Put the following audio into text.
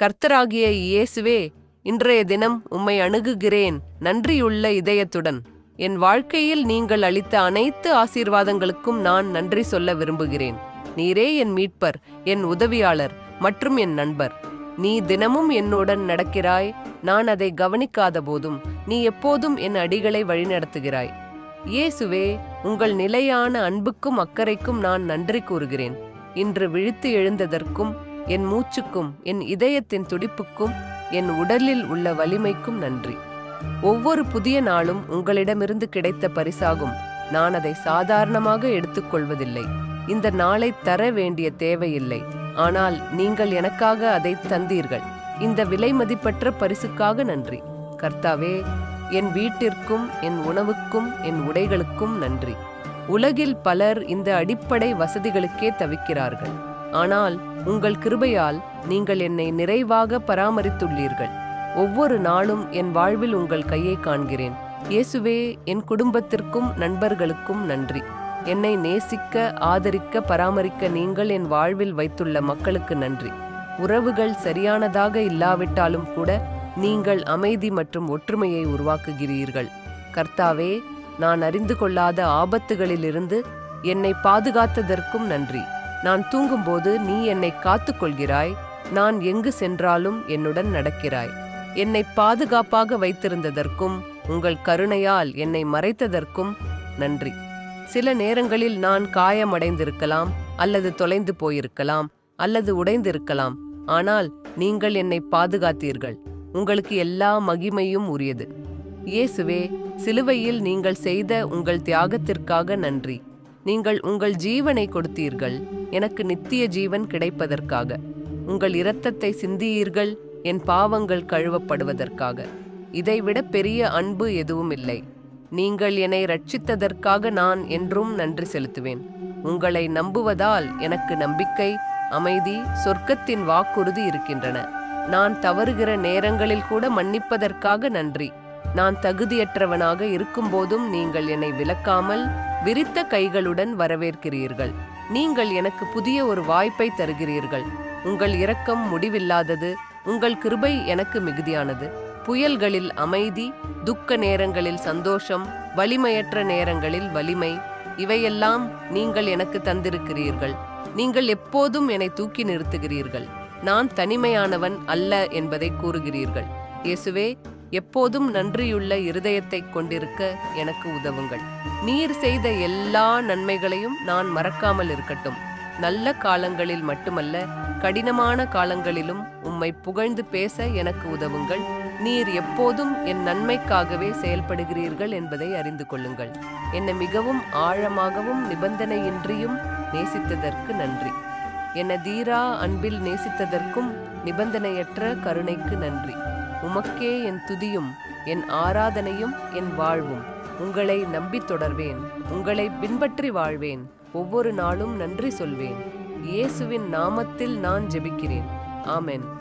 கர்த்தராகிய இயேசுவே இன்றைய தினம் உம்மை அணுகுகிறேன். நன்றியுள்ள இதயத்துடன். என் வாழ்க்கையில் நீங்கள் அளித்த அனைத்து ஆசீர்வாதங்களுக்கும் நான் நன்றி சொல்ல விரும்புகிறேன். நீரே என் மீட்பர் என் உதவியாளர் மற்றும் என் நண்பர். நீ தினமும் என்னுடன் நடக்கிறாய். நான் அதை கவனிக்காத போதும் நீ எப்போதும் என் அடிகளை வழிநடத்துகிறாய். இயேசுவே உங்கள் நிலையான அன்புக்கும் அக்கறைக்கும் நான் நன்றி கூறுகிறேன். இன்று விழித்து எழுந்ததற்கும் என் மூச்சுக்கும் என் இதயத்தின் துடிப்புக்கும் என் உடலில் உள்ள வலிமைக்கும் நன்றி. ஒவ்வொரு புதிய நாளும் உங்களிடமிருந்து கிடைத்த பரிசாகும். நான் அதை சாதாரணமாக எடுத்துக்கொள்வதில்லை. இந்த நாளை தர வேண்டிய தேவையில்லை. ஆனால் நீங்கள் எனக்காக அதை தந்தீர்கள். இந்த விலை மதிப்பற்ற பரிசுக்காக நன்றி. கர்த்தாவே என் வீட்டிற்கும் என் உணவுக்கும் என் உடைகளுக்கும் நன்றி. உலகில் பலர் இந்த அடிப்படை வசதிகளுக்கே தவிக்கிறார்கள். ஆனால் உங்கள் கிருபையால் நீங்கள் என்னை நிறைவாக பராமரித்துள்ளீர்கள். ஒவ்வொரு நாளும் என் வாழ்வில் உங்கள் கையை காண்கிறேன். இயேசுவே என் குடும்பத்திற்கும் நண்பர்களுக்கும் நன்றி. என்னை நேசிக்க ஆதரிக்க பராமரிக்க நீங்கள் என் வாழ்வில் வைத்துள்ள மக்களுக்கு நன்றி. உறவுகள் சரியானதாக இல்லாவிட்டாலும் கூட நீங்கள் அமைதி மற்றும் ஒற்றுமையை உருவாக்குகிறீர்கள். கர்த்தாவே நான் அறிந்து கொள்ளாத ஆபத்துகளிலிருந்து என்னை பாதுகாத்ததற்கும் நன்றி. நான் தூங்கும்போது நீ என்னை காத்துக்கொள்கிறாய் நான் எங்கு சென்றாலும் என்னுடன் நடக்கிறாய். என்னை பாதுகாப்பாக வைத்திருந்ததற்கும் உங்கள் கருணையால் என்னை மறைத்ததற்கும் நன்றி. சில நேரங்களில் நான் காயமடைந்திருக்கலாம் அல்லது தொலைந்து போயிருக்கலாம் அல்லது உடைந்திருக்கலாம் ஆனால் நீங்கள் என்னை பாதுகாத்தீர்கள். உங்களுக்கு எல்லா மகிமையும் உரியது. இயேசுவே சிலுவையில் நீங்கள் செய்த உங்கள் தியாகத்திற்காக நன்றி. நீங்கள் உங்கள் ஜீவனை கொடுத்தீர்கள். எனக்கு நித்திய ஜீவன் கிடைப்பதற்காக. உங்கள் இரத்தத்தை சிந்தியீர்கள் என் பாவங்கள் கழுவப்படுவதற்காக. இதைவிட பெரிய அன்பு எதுவும் இல்லை நீங்கள் என்னை ரட்சித்ததற்காக நான் என்றும் நன்றி செலுத்துவேன். உங்களை நம்புவதால் எனக்கு நம்பிக்கை அமைதி சொர்க்கத்தின் வாக்குறுதி இருக்கின்றன. நான் தவறுகிற நேரங்களில் கூட மன்னிப்பதற்காக நன்றி. நான் தகுதியற்றவனாக இருக்கும்போதும் நீங்கள் என்னை விலக்காமல் விரித்த கைகளுடன் வரவேற்கிறீர்கள். நீங்கள் எனக்கு புதிய ஒரு வாய்ப்பை தருகிறீர்கள். உங்கள் இரக்கம் முடிவில்லாதது உங்கள் கிருபை எனக்கு மிகுதியானது. புயல்களில் அமைதி துக்க நேரங்களில் சந்தோஷம் வலிமையற்ற நேரங்களில் வலிமை இவையெல்லாம் நீங்கள் எனக்கு தந்திருக்கிறீர்கள். நீங்கள் எப்போதும் என்னை தூக்கி நிறுத்துகிறீர்கள். நான் தனிமையானவன் அல்ல என்பதை கூறுகிறீர்கள். இயேசுவே எப்போதும் நன்றியுள்ள இருதயத்தை கொண்டிருக்க எனக்கு உதவுங்கள். நீர் செய்த எல்லா நன்மைகளையும் நான் மறக்காமல் இருக்கட்டும். நல்ல காலங்களில் மட்டுமல்ல கடினமான காலங்களிலும் உம்மை புகழ்ந்து பேச எனக்கு உதவுங்கள். நீர் எப்போதும் என் நன்மைக்காகவே செயல்படுகிறீர்கள் என்பதை அறிந்து கொள்ளுங்கள். என்னை மிகவும் ஆழமாகவும் நிபந்தனையின்றியும் நேசித்ததற்கு நன்றி. என்னை தீரா அன்பில் நேசித்ததற்கும் நிபந்தனையற்ற கருணைக்கு நன்றி. உமக்கே என் துதியும் என் ஆராதனையும் என் வாழ்வும். உங்களை நம்பித் தொடர்வேன் உங்களை பின்பற்றி வாழ்வேன். ஒவ்வொரு நாளும் நன்றி சொல்வேன். இயேசுவின் நாமத்தில் நான் ஜெபிக்கிறேன். ஆமென்.